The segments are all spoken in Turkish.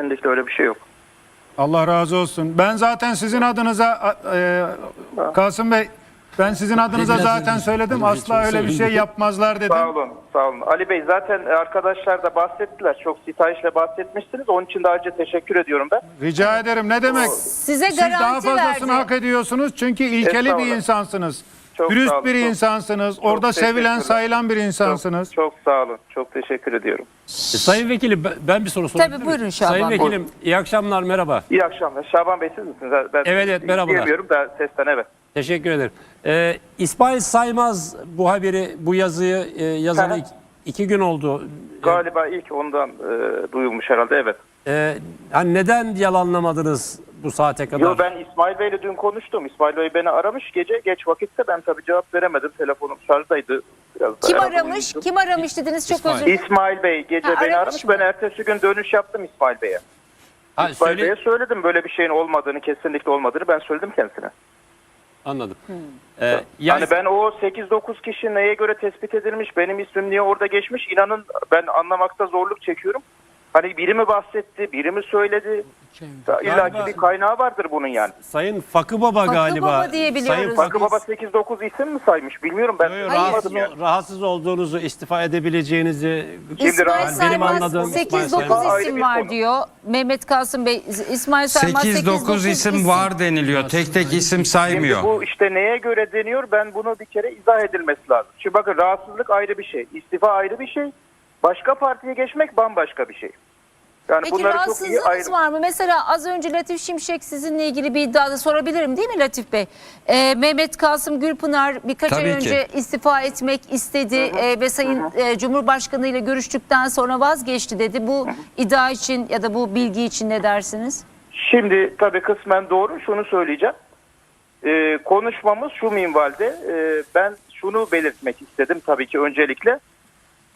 Kesinlikle öyle bir şey yok. Allah razı olsun. Ben zaten sizin adınıza e, Kasım Bey ben sizin adınıza zaten söyledim. Asla öyle bir şey yapmazlar dedim. Sağ olun, sağ olun. Ali Bey zaten arkadaşlar da bahsettiler. Çok sitayişle bahsetmiştiniz. Onun için de ayrıca teşekkür ediyorum ben. Rica ederim. Ne demek? Size Siz daha garanti fazlasını verdi. hak ediyorsunuz çünkü ilkeli bir Estağfurullah. insansınız. Çok sağ Dürüst olun, bir çok- insansınız. Orada sevilen, teşekkürler. sayılan bir Çok, insansınız. çok sağ olun. Çok teşekkür ediyorum. E, Sayın Vekilim ben- ben bir soru sorabilir Tabii, buyurun Şaban Sayın Bey. Vekilim iyi akşamlar merhaba. İyi akşamlar. Şaban Bey siz misiniz? Ben Evet, evet, merhabalar. Diyemiyorum da sesten evet. Teşekkür ederim. Ee, İsmail Saymaz bu haberi bu yazıyı e, yazalı Hı hı. iki, iki gün oldu. Galiba ilk ondan e, duyulmuş herhalde evet. Ee, hani neden yalanlamadınız bu saate kadar? Yo ben İsmail Bey'le dün konuştum. İsmail Bey beni aramış gece geç vakitte ben tabii cevap veremedim. Telefonum şarjdaydı. Biraz da Kim aramış? Kim aramış dediniz çok İsmail. özür dilerim. İsmail Bey gece Ha, beni aramış aramış. mı? Ben ertesi gün dönüş yaptım İsmail Bey'e. Ha, İsmail söyle- Bey'e söyledim böyle bir şeyin olmadığını, kesinlikle olmadığını ben söyledim kendisine. Anladım. Hmm. Ee, yani, Yani ben o 8-9 kişi neye göre tespit edilmiş, benim ismim niye orada geçmiş inanın ben anlamakta zorluk çekiyorum. Hani biri mi bahsetti, biri mi söyledi? İlla ki bir kaynağı vardır bunun yani. Sayın Fakı Baba Fakı galiba. Baba diye biliyoruz Sayın. Fakı Baba 8-9 isim mi saymış bilmiyorum ben. Hayır. rahatsız, yani. rahatsız olduğunuzu, istifa edebileceğinizi Şimdi İsmail Saymaz anladığım İsmail 8-9 Saymaz. Ayrı isim var konu. diyor. Mehmet Kasım Bey İsmail Saymaz 8-9 isim var deniliyor. Tek tek isim Şimdi saymıyor. bu işte neye göre deniyor ben bunu bir kere izah edilmesi lazım. Şimdi bakın rahatsızlık ayrı bir şey, istifa ayrı bir şey, başka partiye geçmek bambaşka bir şey. Yani Peki bunları çok iyi rahatsızlığınız ayrı. var mı? Mesela az önce Latif Şimşek sizinle ilgili bir iddiada sorabilirim değil mi Latif Bey? Ee, Mehmet Kasım Gülpınar birkaç Tabii ay ki. önce istifa etmek istedi ee, ve Sayın e, Cumhurbaşkanı ile görüştükten sonra vazgeçti dedi. Bu iddia için ya da bu bilgi için ne dersiniz? Şimdi tabii kısmen doğru şunu söyleyeceğim. Ee, konuşmamız şu minvalde Ee, ben şunu belirtmek istedim tabii ki öncelikle.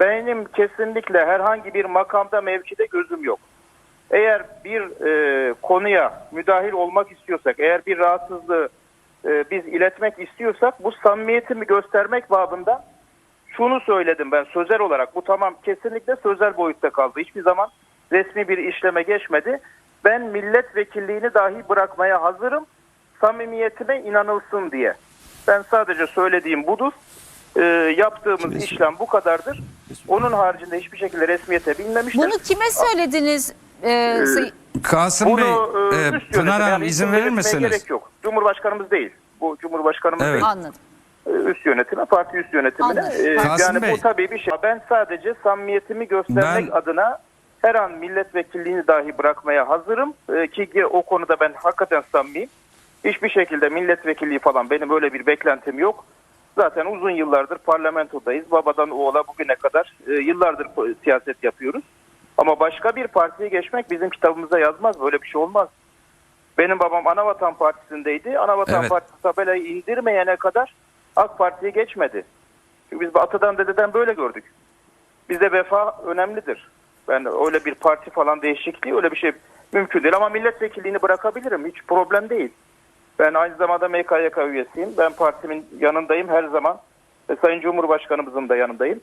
Benim kesinlikle herhangi bir makamda mevkide gözüm yok. Eğer bir e, konuya müdahil olmak istiyorsak, eğer bir rahatsızlığı e, biz iletmek istiyorsak bu samimiyetimi göstermek babında şunu söyledim ben sözel olarak. Bu tamam kesinlikle sözel boyutta kaldı. Hiçbir zaman resmi bir işleme geçmedi. Ben milletvekilliğini dahi bırakmaya hazırım. Samimiyetime inanılsın diye. Ben sadece söylediğim budur. Ee, yaptığımız işlem bu kadardır. Onun haricinde hiçbir şekilde resmiyete binmemiştir. Bunu kime söylediniz? Ee, Kasım Bunu Bey, e, e, Pınar Hanım yani izin verir misiniz? Gerek yok. Cumhurbaşkanımız değil. Bu Cumhurbaşkanımız Evet. değil. Anladım. Ee, üst yönetime, parti üst yönetimine. Ee, Kasım yani Bey. bu tabii bir şey. Ben sadece samimiyetimi göstermek Ben- adına her an milletvekilliğini dahi bırakmaya hazırım. Ee, ki o konuda ben hakikaten samimiyim. Hiçbir şekilde milletvekilliği falan benim öyle bir beklentim yok. Zaten uzun yıllardır parlamentodayız. Babadan oğula bugüne kadar e, yıllardır siyaset yapıyoruz. Ama başka bir partiye geçmek bizim kitabımıza yazmaz. Böyle bir şey olmaz. Benim babam Anavatan Partisi'ndeydi. Anavatan Evet. Partisi tabelayı indirmeyene kadar AK Parti'ye geçmedi. Çünkü biz atadan dededen böyle gördük. Bizde vefa önemlidir. Ben öyle bir parti falan değişikliği öyle bir şey mümkün değil. Ama milletvekilliğini bırakabilirim. Hiç problem değil. Ben aynı zamanda MKYK üyesiyim. Ben partimin yanındayım her zaman. Ve Sayın Cumhurbaşkanımızın da yanındayım.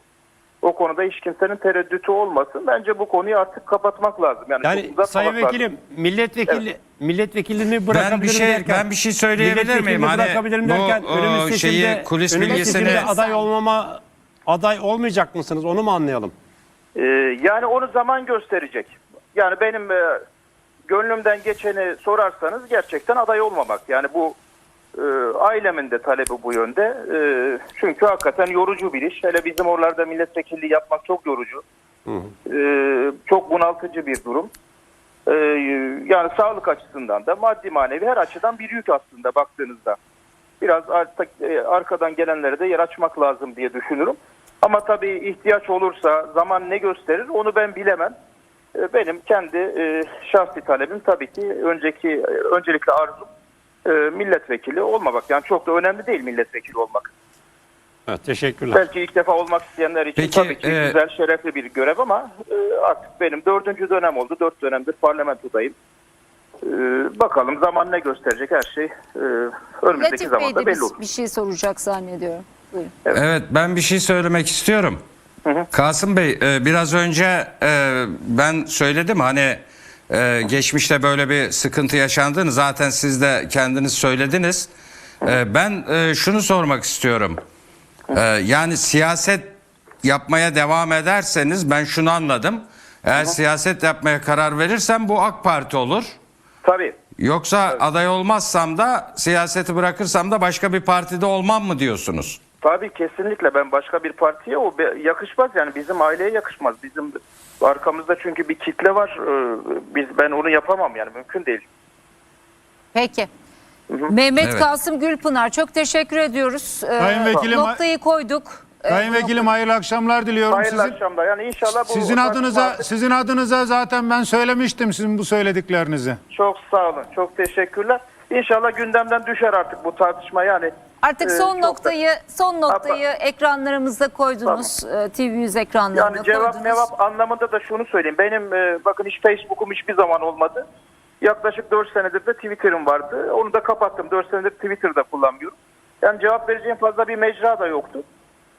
O konuda hiç kimsenin tereddütü olmasın. Bence bu konuyu artık kapatmak lazım. Yani, yani Sayın lazım. Vekilim milletvekili milletvekilliğini bırakabilirim Ben bir şey derken ben bir şey söyleyebilir miyim? milletvekilini Hani bırakabilirim derken bu önümüz o, seçimde, şeyi kulis önümüz bilgisini seçimde aday olmama aday olmayacak mısınız? Onu mu anlayalım? Ee, yani onu zaman gösterecek. Yani benim e, gönlümden geçeni sorarsanız gerçekten aday olmamak. Yani bu e, ailemin de talebi bu yönde. E, çünkü hakikaten yorucu bir iş. Hele bizim oralarda milletvekilliği yapmak çok yorucu. E, çok bunaltıcı bir durum. E, yani sağlık açısından da maddi manevi her açıdan bir yük aslında baktığınızda. Biraz artık e, arkadan gelenlere de yer açmak lazım diye düşünürüm. Ama tabii ihtiyaç olursa zaman ne gösterir onu ben bilemem. E, Benim kendi e, şahsi talebim tabii ki önceki öncelikle arzum e, milletvekili olmamak. Yani çok da önemli değil milletvekili olmak. Evet, teşekkürler. Belki ilk defa olmak isteyenler için Peki, tabii ki e, güzel, şerefli bir görev ama e, artık benim dördüncü dönem oldu. Dört dönemdir parlamentodayım. E, bakalım zaman ne gösterecek her şey e, önümüzdeki Latif Bey zamanda de belli bir, olur. bir şey soracak zannediyorum. Buyurun. Evet ben bir şey söylemek istiyorum. Kasım Bey e, biraz önce e, ben söyledim hani e, geçmişte böyle bir sıkıntı yaşandığını zaten siz de kendiniz söylediniz. Ben şunu sormak istiyorum. Yani siyaset yapmaya devam ederseniz ben şunu anladım. Eğer siyaset yapmaya karar verirsem bu AK Parti olur. Tabii. Yoksa aday olmazsam da siyaseti bırakırsam da başka bir partide olmam mı diyorsunuz? Tabii kesinlikle ben başka bir partiye o yakışmaz yani bizim aileye yakışmaz. Bizim arkamızda çünkü bir kitle var. Ee, Biz ben onu yapamam yani mümkün değil. Peki. Mehmet Evet. Kasım Gülpınar çok teşekkür ediyoruz. Sayın Vekilim- noktayı koyduk. Sayın Vekilim hayırlı akşamlar diliyorum. Hayırlı Sizin, akşamlar. Yani inşallah bu sizin adınıza tartışma- sizin adınıza zaten ben söylemiştim sizin bu söylediklerinizi. çok sağ olun. Çok teşekkürler. İnşallah gündemden düşer artık bu tartışma yani. Artık Ee, son da- noktayı son noktayı ekranlarımızda koydunuz. Ee, TV100 ekranlarına Yani cevap koydunuz. mevap anlamında da şunu söyleyeyim. Benim e, bakın hiç Facebook'um hiçbir zaman olmadı. Yaklaşık 4 senedir de Twitter'ım vardı. Onu da kapattım. 4 senedir Twitter'da kullanmıyorum. Yani cevap vereceğim fazla bir mecra da yoktu.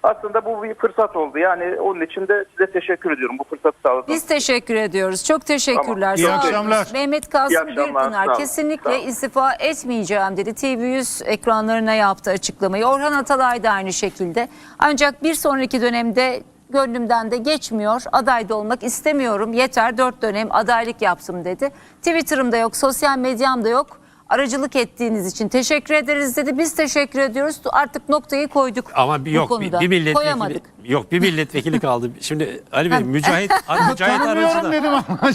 Aslında bu bir fırsat oldu. Yani onun için de size teşekkür ediyorum. Bu fırsatı sağladığınız Biz teşekkür ediyoruz. Çok teşekkürler. Tamam. İyi Sağ olun. akşamlar. Mehmet Kasım olun. kesinlikle istifa etmeyeceğim dedi. TV100 ekranlarına yaptı açıklamayı. Orhan Atalay da aynı şekilde. Ancak bir sonraki dönemde gönlümden de geçmiyor. Aday da olmak istemiyorum. Yeter dört dönem adaylık yaptım dedi. Twitter'ımda yok, sosyal medyamda yok. Aracılık ettiğiniz için teşekkür ederiz dedi. Biz teşekkür ediyoruz. Artık noktayı koyduk Ama bir, bu yok bir, konuda. bir milletvekili Koyamadık. yok bir milletvekili kaldı. Şimdi Ali Bey Mücahit Mücahit Tanımıyorum aracına dedim ama.